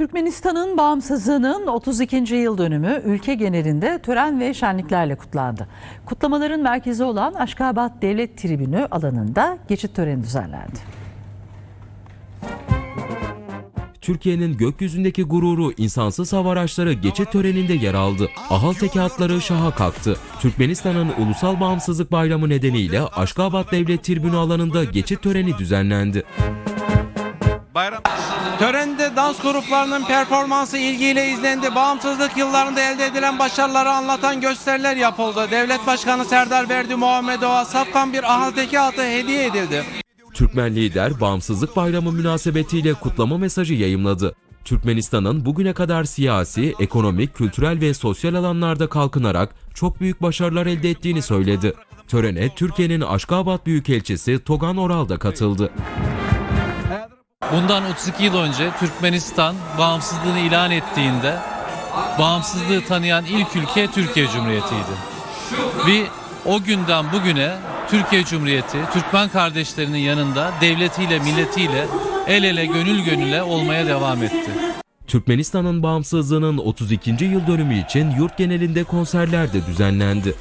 Türkmenistan'ın bağımsızlığının 32. yıl dönümü ülke genelinde tören ve şenliklerle kutlandı. Kutlamaların merkezi olan Aşkabat Devlet Tribünü alanında geçit töreni düzenlendi. Türkiye'nin gökyüzündeki gururu insansız hava araçları geçit töreninde yer aldı. Ahal tekatları şaha kalktı. Türkmenistan'ın Ulusal Bağımsızlık Bayramı nedeniyle Aşkabat Devlet Tribünü alanında geçit töreni düzenlendi. Bayram Törende dans gruplarının performansı ilgiyle izlendi. Bağımsızlık yıllarında elde edilen başarıları anlatan gösteriler yapıldı. Devlet Başkanı Serdar Verdi Muhammedova safkan bir ahal tekatı hediye edildi. Türkmen lider Bağımsızlık Bayramı münasebetiyle kutlama mesajı yayımladı. Türkmenistan'ın bugüne kadar siyasi, ekonomik, kültürel ve sosyal alanlarda kalkınarak çok büyük başarılar elde ettiğini söyledi. Törene Türkiye'nin Aşkabat Büyükelçisi Togan Oral da katıldı. Bundan 32 yıl önce Türkmenistan bağımsızlığını ilan ettiğinde bağımsızlığı tanıyan ilk ülke Türkiye Cumhuriyeti'ydi. Ve o günden bugüne Türkiye Cumhuriyeti Türkmen kardeşlerinin yanında devletiyle milletiyle el ele gönül gönüle olmaya devam etti. Türkmenistan'ın bağımsızlığının 32. yıl dönümü için yurt genelinde konserler de düzenlendi.